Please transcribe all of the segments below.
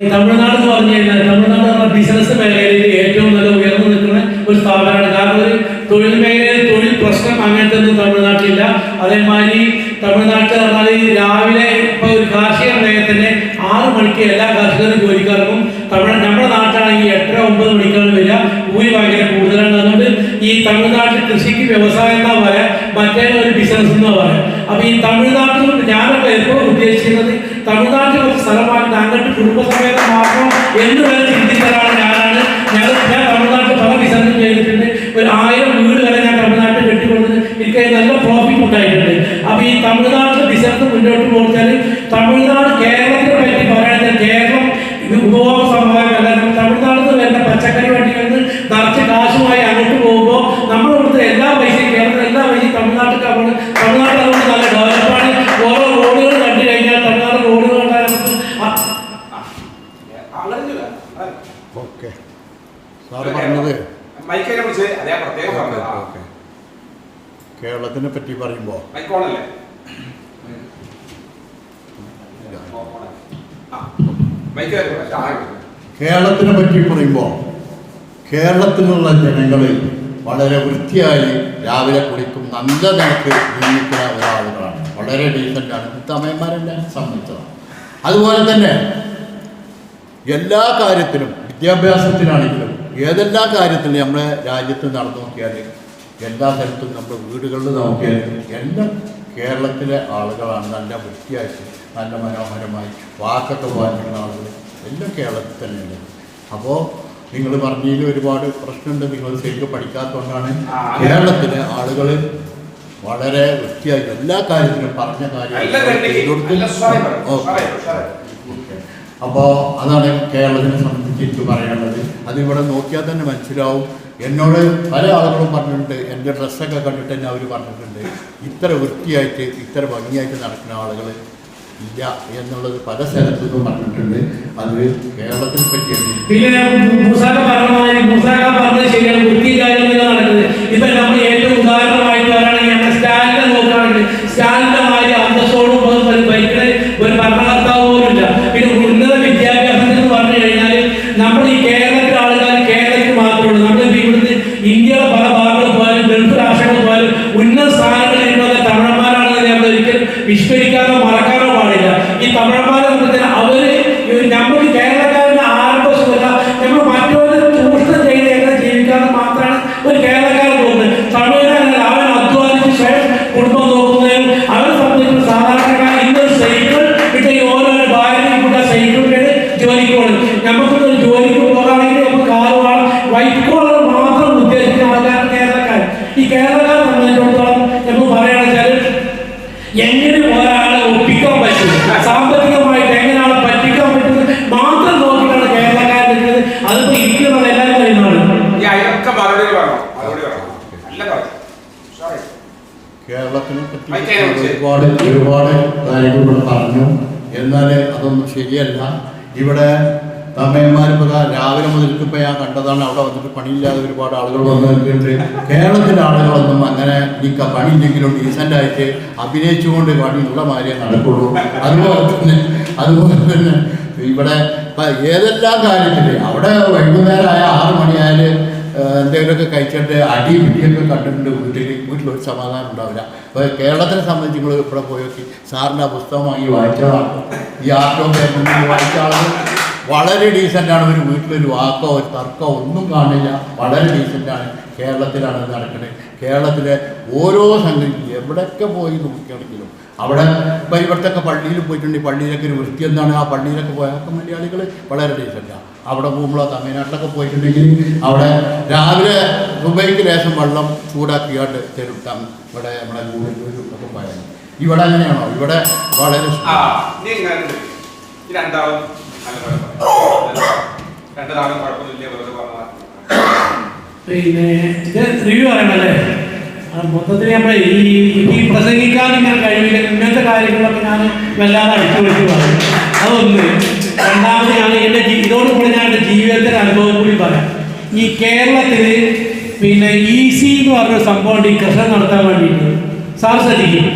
തമിഴ്നാട് എന്ന് പറഞ്ഞു കഴിഞ്ഞാൽ തമിഴ്നാട് എന്ന ബിസിനസ് മേഖലയിൽ ഏറ്റവും നല്ല ഉയർന്നു നിൽക്കുന്ന ഒരു സ്ഥാപനമാണ്. കാരണം ഒരു തൊഴിൽ മേഖലയിൽ തൊഴിൽ പ്രശ്നം അങ്ങനത്തെ ഒന്നും തമിഴ്നാട്ടിലില്ല. അതേമാതിരി തമിഴ്നാട്ടിൽ പറഞ്ഞാൽ രാവിലെ ഇപ്പോൾ ഒരു കാർഷിക മേഖല തന്നെ ആറ് മണിക്ക് എല്ലാ കർഷകരും ജോലിക്കാർക്കും തമിഴ് നമ്മുടെ നാട്ടിലാണെങ്കിൽ എട്ടര ഒമ്പത് മണിക്കാണ് വരിക. കൂലി ഭയങ്കര കൂടുതലാണ്. അതുകൊണ്ട് ഈ തമിഴ്നാട്ടിൽ കൃഷിക്ക് വ്യവസായം എന്നാ പറയാ മറ്റേ ഒരു ബിസിനസ് എന്നാ പറയാം. അപ്പൊ ഈ തമിഴ്നാട്ടിൽ ഞാനൊക്കെ എപ്പോൾ ഉദ്ദേശിക്കുന്നത്? തമിഴ്നാട്ടിൽ ഒരു കുടുംബസമേതം മാത്രം എന്ന് വരെ ഓക്കെ. സാറ് പറഞ്ഞത് മൈക്കിനെ വിളിച്ച് അതേ പ്രത്യേകം ഓക്കെ, കേരളത്തിനെ പറ്റി പറയുമ്പോൾ കേരളത്തിനെ പറ്റി പറയുമ്പോൾ കേരളത്തിലുള്ള ജനങ്ങളിൽ വളരെ വൃത്തിയായി രാവിലെ കുളിക്കും നല്ല നിലയ്ക്ക് ജീവിക്കുന്ന ഒരാളുകളാണ്. വളരെ ഡീസന്റാണ് തമയന്മാരെല്ലാം സംബന്ധിച്ചതാണ്. അതുപോലെ തന്നെ എല്ലാ കാര്യത്തിലും വിദ്യാഭ്യാസത്തിലാണെങ്കിലും ഏതെല്ലാ കാര്യത്തിലും നമ്മുടെ രാജ്യത്ത് നടന്നു നോക്കിയാൽ എല്ലാ സ്ഥലത്തും നമ്മുടെ വീടുകളിൽ നോക്കിയാൽ എല്ലാം കേരളത്തിലെ ആളുകളാണ് നല്ല വൃത്തിയായിട്ട് നല്ല മനോഹരമായി വാക്കൊക്കെ വാങ്ങിക്കുന്ന ആളുകൾ എല്ലാം കേരളത്തിൽ തന്നെയുണ്ട് അപ്പോൾ നിങ്ങൾ പറഞ്ഞതിൽ ഒരുപാട് പ്രശ്നമുണ്ട്. നിങ്ങൾ ശരിക്കും പഠിക്കാത്തതുകൊണ്ടാണ്. കേരളത്തിലെ ആളുകൾ വളരെ വൃത്തിയായി എല്ലാ കാര്യത്തിലും പറഞ്ഞ കാര്യം. അപ്പോൾ അതാണ് കേരളത്തിനെ സംബന്ധിച്ച് എനിക്ക് പറയാനുള്ളത്. അതിവിടെ നോക്കിയാൽ തന്നെ മനസ്സിലാവും. എന്നോട് പല ആളുകളും പറഞ്ഞിട്ടുണ്ട്. എന്റെ ഡ്രസ്സൊക്കെ കണ്ടിട്ട് തന്നെ അവർ പറഞ്ഞിട്ടുണ്ട്. ഇത്ര വൃത്തിയായിട്ട് ഇത്ര ഭംഗിയായിട്ട് നടക്കുന്ന ആളുകൾ ഇല്ല എന്നുള്ളത് പല സ്ഥലത്തു നിന്നും പറഞ്ഞിട്ടുണ്ട്. അത് കേരളത്തിനെ പറ്റിയാണ്. പിന്നെ ഉന്നത സ്ഥാനങ്ങളിൽ ഇരിക്കുന്ന തമിഴന്മാരാണെന്ന് നമ്മൾ ഒരിക്കലും വിസ്മരിക്കാനോ മറക്കാനോ കേരളത്തിനെ പറ്റി. ഒരുപാട് ഒരുപാട് കാര്യങ്ങൾ ഇവിടെ പറഞ്ഞു. എന്നാൽ അതൊന്നും ശരിയല്ല. ഇവിടെ തമ്മയന്മാർ ഇപ്പോൾ രാവിലെ മുതൽക്ക് ഇപ്പോൾ ഞാൻ കണ്ടതാണ്. അവിടെ വന്നിട്ട് പണിയില്ലാതെ ഒരുപാട് ആളുകൾ വന്നിട്ടുണ്ട്. നിൽക്കുന്നുണ്ട് കേരളത്തിലെ ആളുകളൊന്നും അങ്ങനെ ഈ ക- പണിയില്ലെങ്കിലും ഡീസന്റായിട്ട് അഭിനയിച്ചുകൊണ്ട് പണിയുള്ള മാതിരിയേ നടക്കുള്ളൂ. അതുപോലെ തന്നെ അതുപോലെ തന്നെ ഇവിടെ ഇപ്പൊ ഏതെല്ലാം കാര്യത്തിൽ അവിടെ വൈകുന്നേരമായ ആറ് മണിയായാൽ എന്തെങ്കിലുമൊക്കെ കഴിച്ചിട്ട് അടി പിടിയൊക്കെ കണ്ടിട്ടുണ്ട് വീട്ടിൽ വീട്ടിലൊരു സമാധാനം ഉണ്ടാവില്ല. അപ്പോൾ കേരളത്തിനെ സംബന്ധിച്ച് നിങ്ങൾ ഇവിടെ പോയി നോക്കി. സാറിന്റെ ആ പുസ്തകം വാങ്ങി വായിച്ചതാണ്. ഈ ആർട്ടോ പേപ്പറിൽ വായിച്ച ആളുകൾ വളരെ ഡീസന്റാണ് ഒരു വീട്ടിലൊരു വാക്കോ ഒരു തർക്കമോ ഒന്നും കാണില്ല. വളരെ ഡീസന്റാണ് കേരളത്തിലാണ് ഇത് നടക്കുന്നത് കേരളത്തിലെ ഓരോ സംഗതി എവിടെയൊക്കെ പോയി നോക്കിയാണെങ്കിലും അവിടെ ഇപ്പം ഇവിടത്തൊക്കെ പള്ളിയിൽ പോയിട്ടുണ്ടെങ്കിൽ പള്ളിയിലൊക്കെ ഒരു വൃത്തി എന്താണ്? ആ പള്ളിയിലൊക്കെ പോയാൽ മലയാളികൾ വളരെ ഡീസന്റാണ് അവിടെ പോകുമ്പോൾ തമിഴ്നാട്ടിലൊക്കെ പോയിട്ടുണ്ടെങ്കിൽ അവിടെ രാവിലെ മുംബൈക്ക് ലേശം വെള്ളം ചൂടാക്കിയാണ്ട് തെരുട്ടാം ഇവിടെ നമ്മുടെ ഗൂഗിളിലും ഒക്കെ പോയാൽ. ഇവിടെ അങ്ങനെയാണോ? ഇവിടെ വളരെ രണ്ടാളും രണ്ടാളും കുഴപ്പമൊന്നുമില്ല വെറുതെ. പിന്നെ ഇത് റിവ്യൂ പറയണല്ലേ? ആ, മൊത്തത്തിൽ നമ്മൾ ഈ ഈ പ്രസംഗിക്കാൻ ഇങ്ങനെ കഴിയില്ല ഇങ്ങനത്തെ കാര്യങ്ങളൊക്കെ ഞാൻ വല്ലാതെ അടിച്ചു വിളിച്ച് പറയും. അതൊന്ന്. രണ്ടാമത് ഞാൻ എന്റെ ഇതോടുകൂടി ഞാൻ എന്റെ ജീവിതത്തിന്റെ അനുഭവം കൂടി പറയാം. ഈ കേരളത്തിൽ പിന്നെ ഇ സി എന്ന് പറഞ്ഞ സംഭവം ഈ കൃഷി നടത്താൻ വേണ്ടിയിട്ട്. സാർ ശ്രദ്ധിക്കും.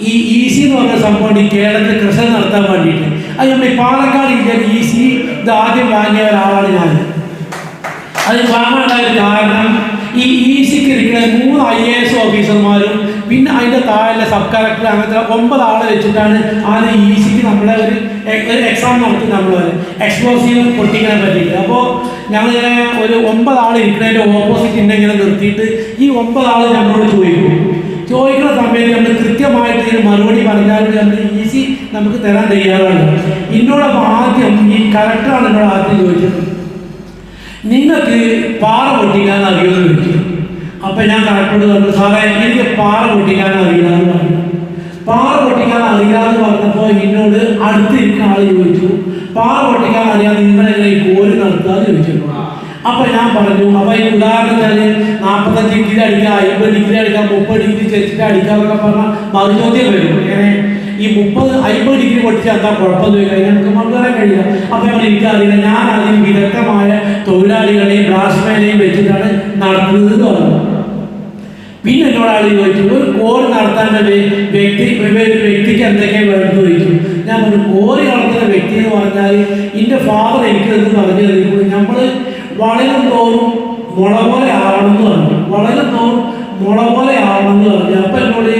ഈ ഇ സി എന്ന് പറഞ്ഞ സംഭവം ഈ കേരളത്തിൽ കൃഷി നടത്താൻ വേണ്ടിയിട്ട്. അത് നമ്മുടെ പാലക്കാട് ജില്ലയിൽ ഇ സി ഇത് ആദ്യം വാങ്ങിയ ഒരാളാണ് ഞാൻ. അത് വാങ്ങാനുള്ള കാരണം ഈ ഇ സിക്ക് ഇരിക്കുന്ന മൂന്ന് ഐ എ എസ് ഓഫീസർമാരും പിന്നെ അതിന്റെ താഴെ സബ് കളക്ടർ അങ്ങനത്തെ ഒമ്പത് ആളെ വെച്ചിട്ടാണ് ആദ്യം ഈസിക്ക് നമ്മുടെ നമ്മളെ ഒരു ഒരു എക്സാം നടത്തി നമ്മൾ എക്സ്പ്ലോസീവ് പൊട്ടിക്കാൻ പറ്റിയിട്ട്. അപ്പോൾ ഞങ്ങളിങ്ങനെ ഒരു ഒമ്പത് ആൾ ഇരിക്കുന്നതിന്റെ ഓപ്പോസിറ്റ് ഇന്നെ ഇങ്ങനെ നിർത്തിയിട്ട് ഈ ഒമ്പത് ആൾ നമ്മളോട് ചോദിക്കും. ചോദിക്കുന്ന സമയത്ത് നമ്മൾ കൃത്യമായിട്ട് ഇതിന് മറുപടി പറഞ്ഞാൽ നമ്മൾ ഈസി നമുക്ക് തരാൻ തയ്യാറാണ്. എന്നോടൊപ്പം ആദ്യം ഈ കലക്ടറാണ് എന്നോട് ആദ്യം ചോദിച്ചത്. നിങ്ങൾക്ക് പാറ പൊട്ടിക്കാൻ അറിയുമെന്ന് ചോദിച്ചു. അപ്പൊ ഞാൻ കണക്കോട് പറഞ്ഞു സാറേ എനിക്ക് പാറ പൊട്ടിക്കാൻ അറിയില്ലാന്ന് പറഞ്ഞു. പാറ പൊട്ടിക്കാൻ അറിയാന്ന് പറഞ്ഞപ്പോൾ എന്നോട് അടുത്തിരിക്കുന്ന ആൾ ചോദിച്ചു പാറ പൊട്ടിക്കാൻ അറിയാതെ നിങ്ങളെങ്ങനെ കോര് നടത്താന്ന് ചോദിച്ചു. അപ്പൊ ഞാൻ പറഞ്ഞു അപ്പൊ ഈ ഉദാഹരണത്തിന് നാൽപ്പത്തഞ്ച് ഡിഗ്രി അടിക്കാം അമ്പത് ഡിഗ്രി അടിക്കാം മുപ്പത് ഡിഗ്രി ചെച്ചിട്ട് അടിക്കുക എന്നൊക്കെ പറഞ്ഞാൽ മറുചോദ്യം വരും. ഇങ്ങനെ ഈ മുപ്പത് അമ്പത് ഡിഗ്രി പൊട്ടിച്ചാൽ എന്താ കുഴപ്പമൊന്നും ഇല്ല നമുക്ക് മറുപടി കഴിയില്ല. അപ്പൊ നമ്മൾ എനിക്കറിയില്ല ഞാൻ അതിന് വിദഗ്ധമായ തൊഴിലാളികളെയും ബ്ലാസ്മേനെയും വെച്ചിട്ടാണ് നടത്തുന്നത് എന്ന് പറഞ്ഞു. പിന്നെ എന്നോട് ആൾ ചോദിച്ചു? ഒരു കോറി നടത്താൻ വേ- വ്യക്തി ഒരു വ്യക്തിക്ക് എന്തൊക്കെയാണ് വേണ്ടത് ചോദിച്ചു. ഞാൻ ഒരു കോറി നടത്തുന്ന വ്യക്തി എന്ന് പറഞ്ഞാൽ എന്റെ ഫാദർ എനിക്ക് എന്ന് പറഞ്ഞു തരുമ്പോൾ നമ്മൾ വളരെ തോറും മുള പോലെ ആവണമെന്ന് പറഞ്ഞു. വളരെ തോറും മുള പോലെ ആവണമെന്ന് പറഞ്ഞു. അപ്പം എന്നോട്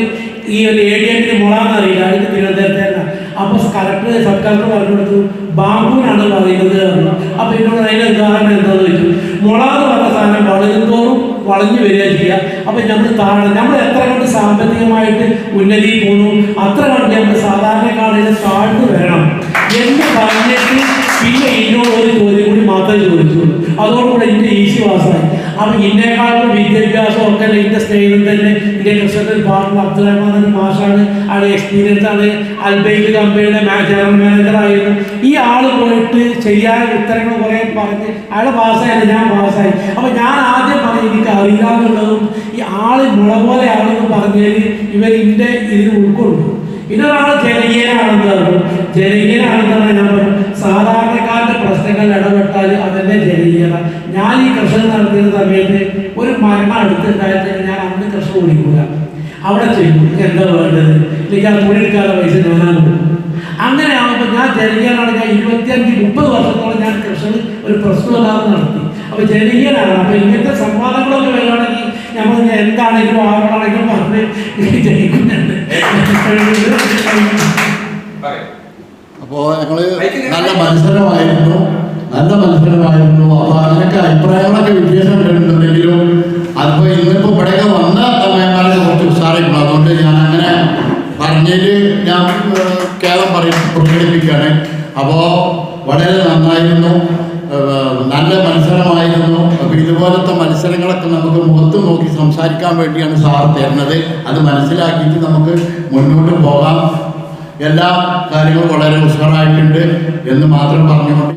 ഈ ഒരു എ ഡി എമ്മിന് മുള എന്നറിയില്ല അതിന് തിരുവനന്തപുരത്തേക്കാണ് അപ്പോൾ കളക്ടർ സബ് കളക്ടർ പറഞ്ഞു കൊടുത്തു ബാബുവിനാണ് പറയുന്നത് അപ്പം എന്നോട് അതിന്റെ ഉദാഹരണം എന്താണെന്ന് ചോദിച്ചു. മുള എന്ന് പറഞ്ഞ സാധനം വളരും വളഞ്ഞു വരിക ചെയ്യുക. അപ്പൊ നമ്മൾ താഴെ നമ്മൾ എത്ര കണ്ട് സാമ്പത്തികമായിട്ട് ഉന്നതി പോകുന്നു അത്ര കണ്ട് നമ്മൾ സാധാരണക്കാരിൽ താഴ്ന്നു വരണം എന്ന് പറഞ്ഞിട്ട് പിന്നെ എന്നോട് ഒരു ചോദ്യം കൂടി മാത്രമേ ചോദിച്ചുള്ളൂ. അതോടുകൂടെ എന്റെ ഈസി പാസ്സായി അപ്പൊ ഇന്നേക്കാളും വിദ്യാഭ്യാസം ഒക്കെ എന്റെ സ്നേഹിതൻ തന്നെ. എന്റെ കൃഷ്ണത്തിൽ പാർട്ടി അബ്ദുറഹ്മാൻ മാഷാണ് ആൾ എക്സ്പീരിയൻസ് ആണ്. അൽബൈക്ക് കമ്പനിയുടെ ജനറൽ മാനേജർ ആയിരുന്നു. ഈ ആൾ പോയിട്ട് ചെയ്യാൻ ഉത്തരങ്ങൾ കുറേ പറഞ്ഞ് അയാൾ പാസ്സായല്ല ഞാൻ പാസ്സായി. അപ്പോൾ ഞാൻ ആദ്യം പറഞ്ഞു എനിക്ക് അറിയാമെന്നുള്ളതും ഈ ആൾ മുള പോലെ ആണെന്ന് പറഞ്ഞാൽ ഇവർ ഇതിന്റെ ഇതിന് ഉൾക്കൊണ്ടു. ഒരാൾ ജനകീയനാണെന്ന് പറഞ്ഞു. ജനകീയനാണെന്ന് പറഞ്ഞാൽ ഞാൻ പറഞ്ഞു സാധാരണക്കാരുടെ പ്രശ്നങ്ങൾ ഇടപെട്ടാൽ അതന്നെ ജനകീയത ഞാൻ ഈ കൃഷി നടത്തുന്ന സമയത്ത് ഒരു മരണം അടുത്തുണ്ടായിട്ട് ഞാൻ അന്ന് കൃഷി ഓടിക്കുക അവിടെ ചെയ്യും എന്താ വേണ്ടത്? എനിക്ക് ആ തൊഴിലെടുക്കാതെ പൈസ ഞാനാണ് അങ്ങനെ ആകുമ്പോൾ ഞാൻ ജനകീയനാണ്. ഞാൻ ഇരുപത്തിയഞ്ച് മുപ്പത് വർഷത്തോളം ഞാൻ കൃഷി ഒരു പ്രശ്നമില്ലാതെ നടത്തി. അപ്പൊ ജനകീയനാണ്. അപ്പൊ ഇങ്ങനത്തെ സംവാദങ്ങളൊക്കെ വരികയാണെങ്കിൽ നമ്മൾ എന്താണെങ്കിലും ആരോടാണെങ്കിലും പറഞ്ഞ് ജയിക്കുന്നുണ്ട്. അപ്പോൾ ഞങ്ങൾ നല്ല മത്സരമായിരുന്നു. നല്ല മത്സരമായിരുന്നു അപ്പൊ അതിനൊക്കെ അഭിപ്രായങ്ങളൊക്കെ വ്യത്യാസം കേട്ടിട്ടുണ്ടെങ്കിലും അപ്പൊ ഇന്നിപ്പോ ഇവിടെയൊക്കെ വന്ന തമ്മന്മാരെ കുറച്ച് ഉത്സാഹിക്കണം അതുകൊണ്ട് ഞാൻ അങ്ങനെ പറഞ്ഞതിൽ ഞാൻ കേരളം പറയും പ്രകടിപ്പിക്കുകയാണ് അപ്പോൾ വളരെ നന്നായിരുന്നു. നല്ല മത്സരമായിരുന്നു. അപ്പോൾ ഇതുപോലത്തെ മത്സരങ്ങളൊക്കെ നമുക്ക് മുഖത്ത് നോക്കി സംസാരിക്കാൻ വേണ്ടിയാണ് സാർ തരുന്നത്. അത് മനസ്സിലാക്കിയിട്ട് നമുക്ക് മുന്നോട്ട് പോകാം. എല്ലാ കാര്യങ്ങളും വളരെ ഉഷാറായിട്ടുണ്ട് എന്ന് മാത്രം പറഞ്ഞുകൊണ്ട്